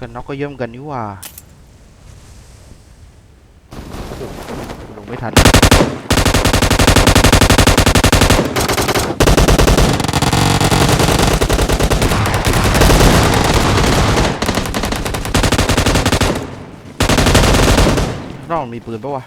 กันน็อกก็เยี่ยมกันนี่หว่าโอ้โหลงไม่ทันนอกมีปืนปะวะ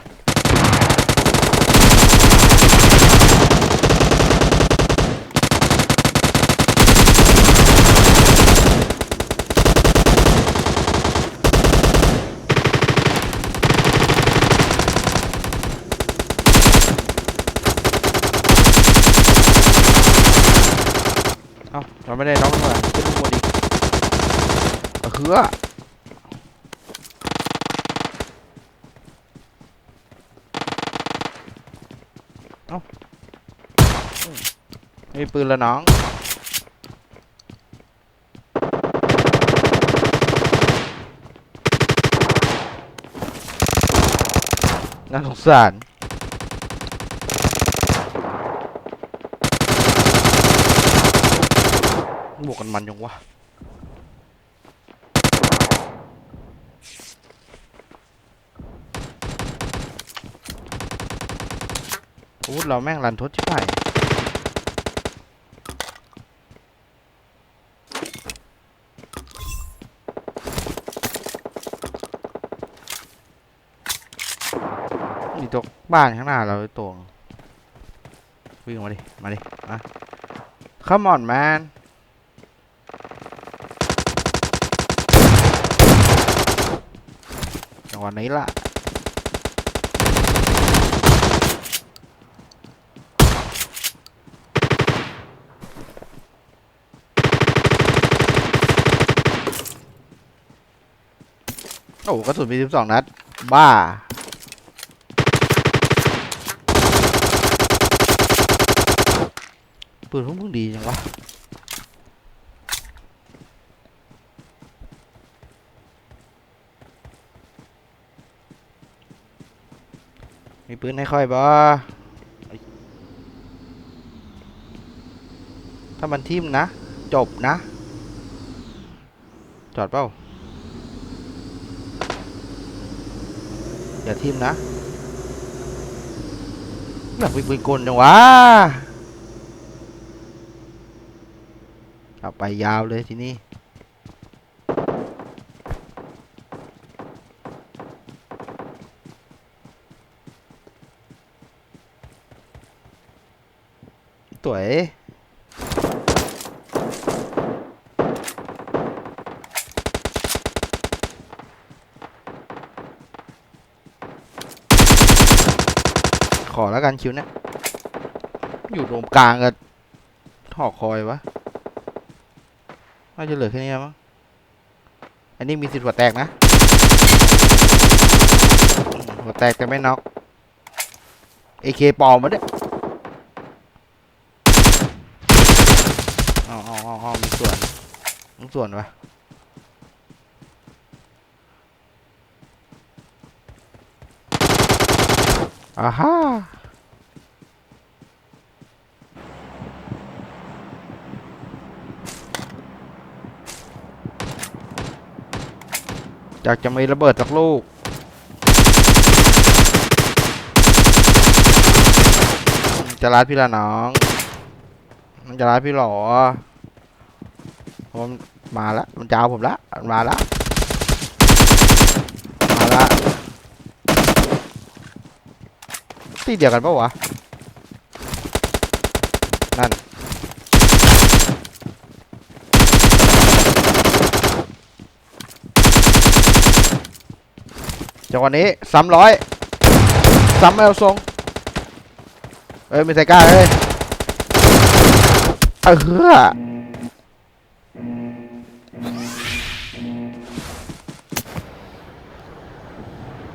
เอ้าเราไม่ได้น้องเลยขึ้นข้างบนอีกเฮือเอ้ามีปืนล้วน้องน่าสงสาร บวกกันมันยังวะอาวุธเราแม่งรันทดชิบหายนี่ตัวบ้านข้างหน้าเราตัววิ่งมาดิ มาดิ มา Come on man จังหวะนี้ล่ะโอ้กระสุนมี12นัด บ้า ปืนพวกมึงดีจังวะ มีปืนให้ค่อยบ่ไอ้ถ้ามันทิ่มนะ จบนะ จอดเปล่าอย่าทิ่มนะอยากไปปืนกลจังวะเอาไปยาวเลยทีนี้ วยขอแล้วกันคิวเนี่ยอยู่ตรงกลางกับหอกคอยวะน่าจะเหลือแค่นี้มั้งอันนี้มีสิทธิ์หัวแตกนะ หัวแตกแต่ไม่น็อก AK ปอมมาเนี่ย อ๋ออ๋ออ๋ออ๋อมีส่วนมีส่วนวะอ่าฮ่าอยากจะมีระเบิดสักลูกจะรัดพี่ละน้อง มันจะรัดพี่หรอผมมาละมันจะเอาผมละมาละมาละตีเดียวกันปะวะ นั่น จังหวะนี้ซ้ำร้อยซ้ำไม่เอาทรงเอ้ยม่ใส่กล้าเลย ออ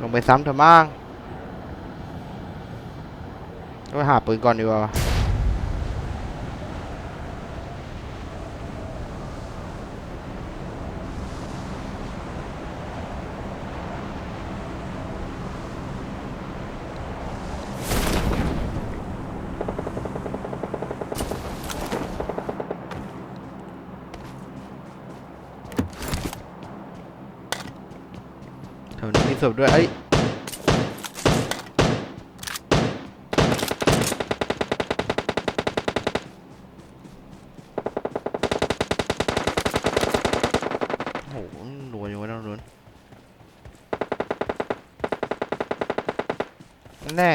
ลงไปซ้ำเถอะมั่งต้องไปหาปืนก่อนดีกว่า มีศพด้วยเอ้โหหนัวอยู่วะน้องนุ่นแน่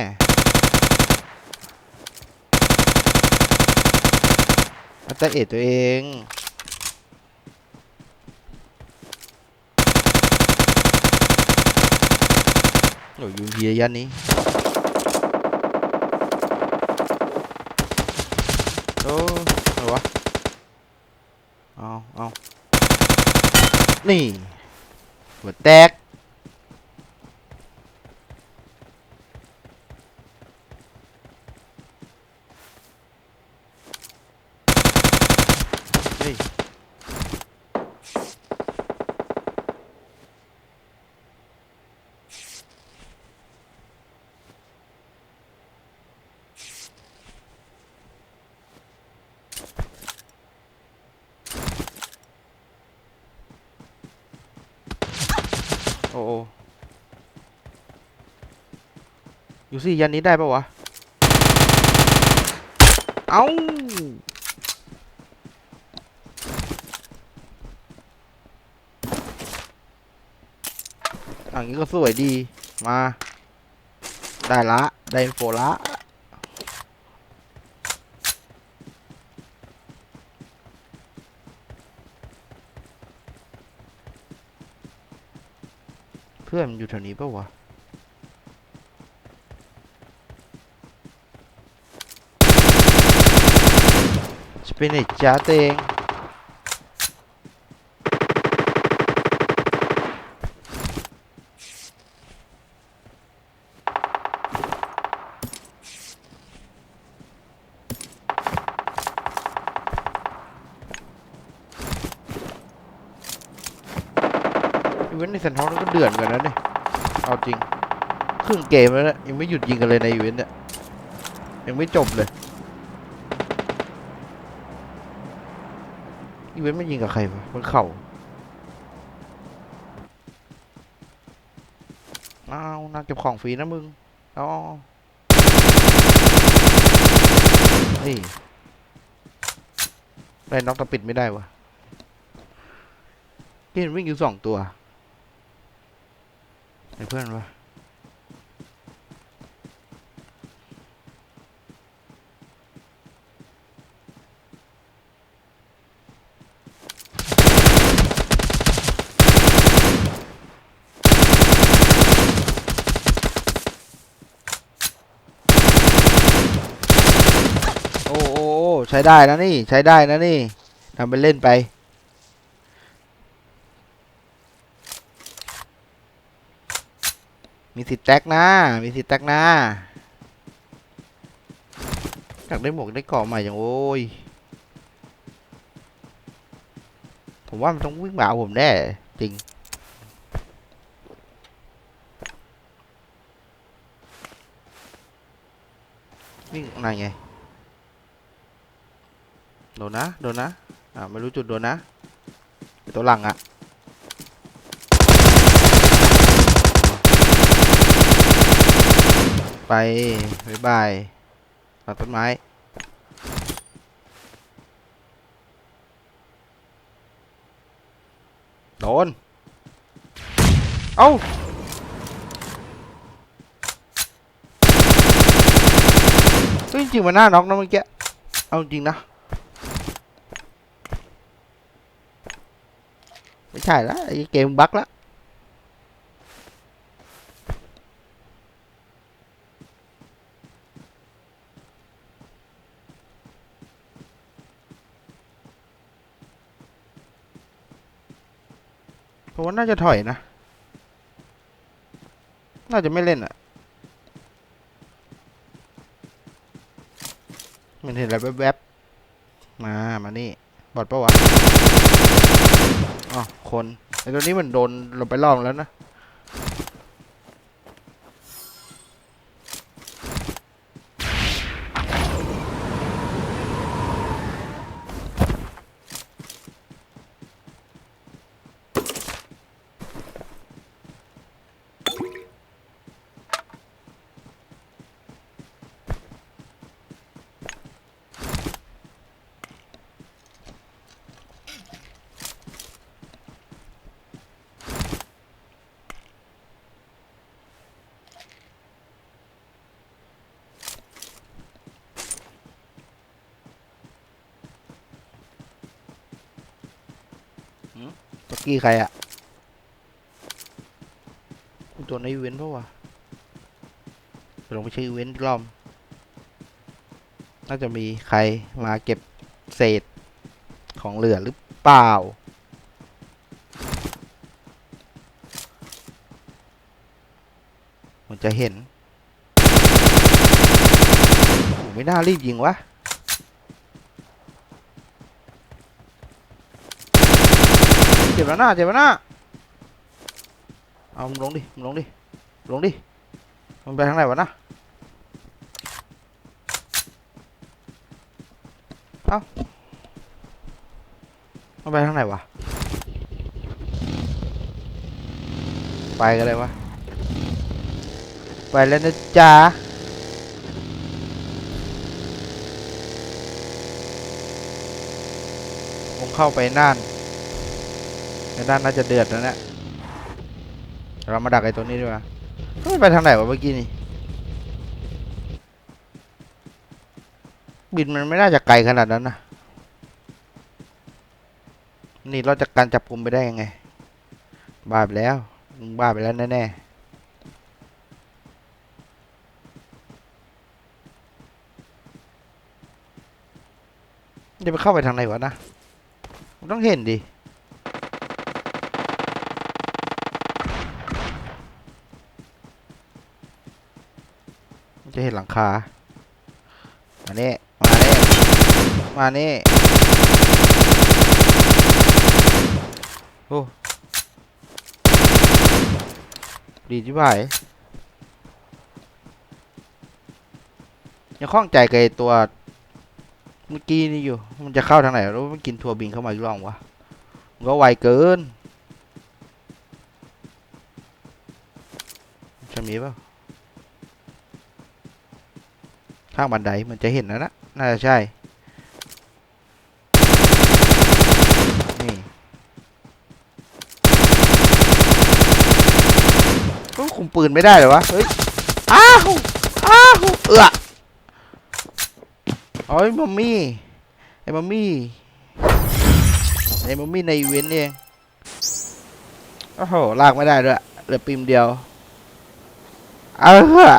อัตตาเอ็ดตัวเอง โอ้ยยูพียันนี้โอ้อะไรวะ เอาเอานี่หัวแตก นี่ โออยู่สิยันนี้ได้ปะวะ เอ้าอันนี้ก็สวยดี มา ได้ละ ได้โฟละ พื่อนมันอยู่แถวนี้ปะวะจะเป็นไอ้จ้าเตงเวนในเซนทรัลนี่ก็เดือดเหมือนกันนะเนี่ยเอาจริง ค รึ่งเกมแล้วนะยังไม่หยุดยิงกันเลยในอีเวนต์เนี่ยยังไม่จบเลยอีเวนต์มันยิงกับใครวะบนเข่าอ้าวน่าเก็บของฟรีนะมึงอ๋อนี่ได้น็อกตะปิดไม่ได้วะที่มันวิ่งอยู่สองตัวไอ้เพื่อนวะ โอ้โอ้โอ้ใช้ได้นะนี่ ใช้ได้นะนี่ทำเป็นเล่นไป มีสิทธิ์แตกนะ มีสิทธิ์แตกนะอยากได้หมวกได้เกราะใหม่อย่างโอ้ย ผมว่ามันต้องวิ่งมาเอาผมแน่จริง วิ่งอะไรไง โดนนะ โดนนะ อ่าไม่รู้จุดโดนนะไอ้ตัวหลังอะไปบายบายตัดต้นไม้โดน เอ้าเฮ้ยจริงๆมันน่าน็อกนะเมื่อกี้ เอาจริงนะ ไม่ใช่ละไอ้เกมบั๊กละเพราะว่าน่าจะถอยนะ น่าจะไม่เล่นอะมันเห็นอะไรแวบๆมา มานี่ บอดปะวะ คนไอ้ตัวนี้มันโดนเราไปรอบแล้วนะ กี้ใครอะตัวในอีเวนต์เพราะวะไปลงไปเช็คอีเวนต์อีกรอบน่าจะมีใครมาเก็บเศษของเหลือหรือเปล่า มันจะเห็นไม่น่ารีบยิงวะ จ็บแล้วน้าเจ็บแล้วน้าเอามึงลงดิมึงลงดิลงดิมันไปทางไหนวะนะเอ้ามันไปทางไหนวะไปกันเลยวะไปแล้วนะจ๊ะคงเข้าไปน่าน ในด้านน่าจะเดือดแล้วนะเรามาดักไอ้ตัวนี้ดีกว่าเฮ้ยไปทางไหนวะเมื่อกี้นี่ บินมันไม่น่าจะไกลขนาดนั้นนะ นี่เราจะการจับกลุ่มไปได้ยังไง บ้าไปแล้วมึงบ้าไปแล้วแน่ๆจะไปเข้าไปทางไหนวะนะ ต้องเห็นดิ จะเห็นหลังคา มานี่ มานี่ มานี่ โอ้ดีที่บ่ายยังข้องใจกับตัวเมื่อกี้นี่อยู่ มันจะเข้าทางไหนแล้วมันกินทัวร์บินเข้ามาอีกรอบวะมันก็ไวเกินจะมีเปล่า ข้างบันไดมันจะเห็นนะนะน่าจะใช่ นี่โอ้ยคุมปืนไม่ได้เหรอวะ เฮ้ย อ้าว อ้าว เอือโอ้ยมัมมี่ ไอ้มัมมี่ไอ้มัมมี่ในอีเวนต์เองโอ้โห ลากไม่ได้ด้วยเหลือปิมเดียว เอาเถอ